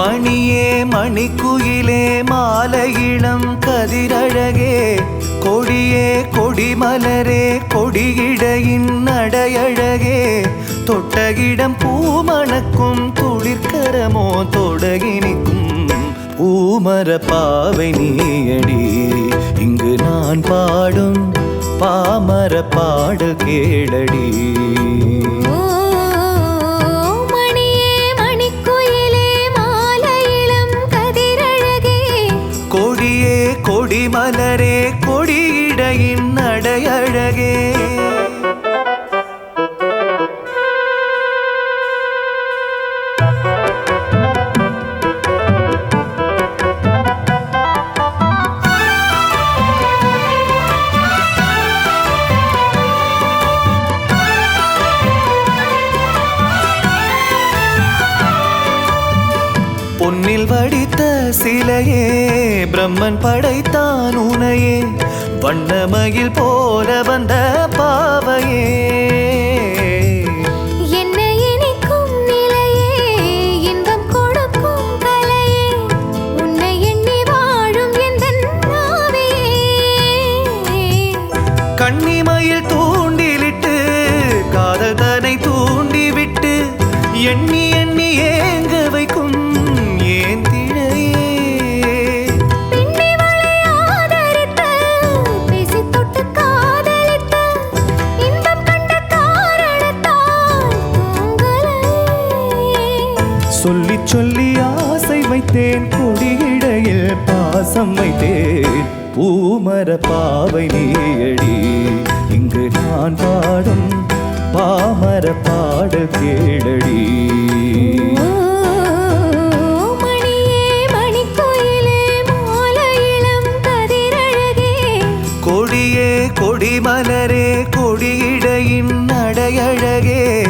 மணியே மணிக்குயிலே மாலையிளம் கதிரழகே. கொடியே கொடிமலரே கொடியிடையின் நடையழகே. தொட்டகிடம் பூமணக்கும் குளிர்கரமோ தொடகினிக்கும் பூமர பாவை நீயடி. இங்கு நான் பாடும் பாமர பாடல் கேளடி. பொன்னில் வடித்த சிலையே பிரம்மன் படைத்தான் உனையே வண்ணமயில் போல வந்த பாவையே. என்னை இனிக்கும் சொல்லி ஆசை வைத்தேன். கொடியிடையில் பாசம் வைத்தேன். பூமர பாவை நீயடி. இங்கு நான் பாடும் பாமர பாடல் கேளடி. கொடியே கொடிமலரே கொடியிடையின் நடையழகே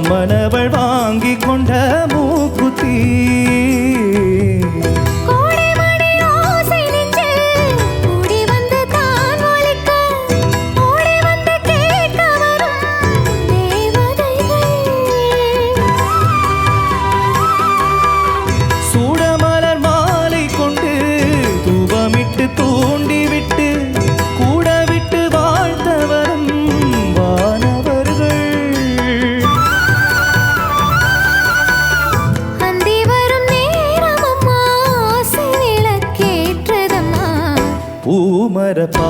அம்மனவள் வாங்கி கொண்ட மூக்குத்தி.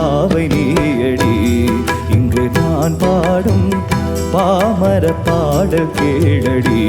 பாவை நீயடி. இங்கு நான் பாடும் பாமர பாடல் கேளடி.